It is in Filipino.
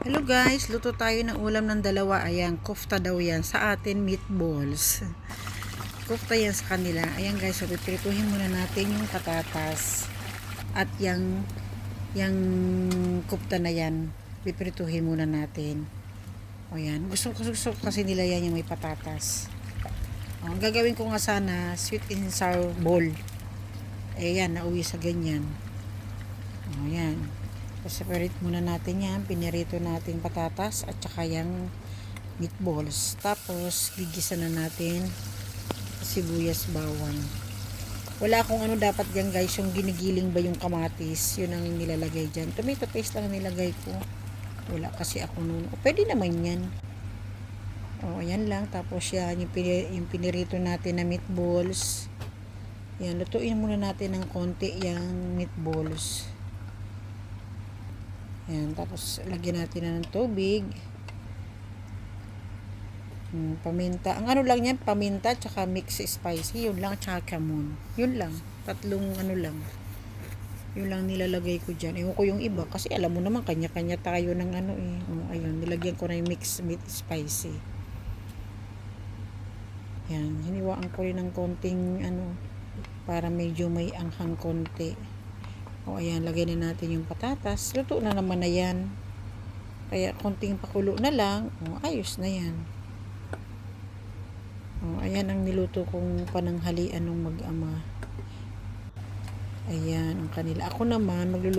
Hello guys, luto tayo ng ulam ng dalawa. Ayan, kofta daw yan. Sa atin, meatballs. Kofta yan sa kanila. Ayan guys, so pipirituhin muna natin yung patatas. At yung, yung kofta na yan, pipirituhin muna natin. O yan, gusto ko gusto ko kasi nila yan yung may patatas. O, ang gagawin ko nga sana, sweet and sour bowl. Eh yan, nauwi sa ganyan. O yan. Separate muna natin yan. Pinirito natin patatas at saka yung meatballs. Tapos, gigisa na natin sibuyas bawang. Wala akong ano dapat dyan guys, yung ginigiling ba yung kamatis. Yun ang nilalagay dyan. Tomato paste lang nilagay ko. Wala kasi ako noon. O, pwede naman yan. O, ayan lang. Tapos yan, yung, pini, yung pinirito natin na meatballs. Yan, lutuin muna natin ng konti yung meatballs. Yan, tapos lagyan natin na ng tubig. Hmm, paminta. Ang ano lang yan, paminta, tsaka mix spicy. Yun lang, tsaka kamon. Yun lang. Tatlong ano lang. Yun lang nilalagay ko dyan. Ewan ko yung iba. Kasi alam mo naman, kanya-kanya tayo ng ano eh. Oh, ayun, nilagyan ko na yung mix meat spicy. Yan, hiniwaan ko rin ng konting ano, para medyo may anghang konti. O ayan, lagay na natin yung patatas. Luto na naman na yan. Kaya konting pakulo na lang. O, ayos na yan. O, ayan ang niluto kong pananghalian ng mag-ama. Ayan, ang kanila. Ako naman, magluluto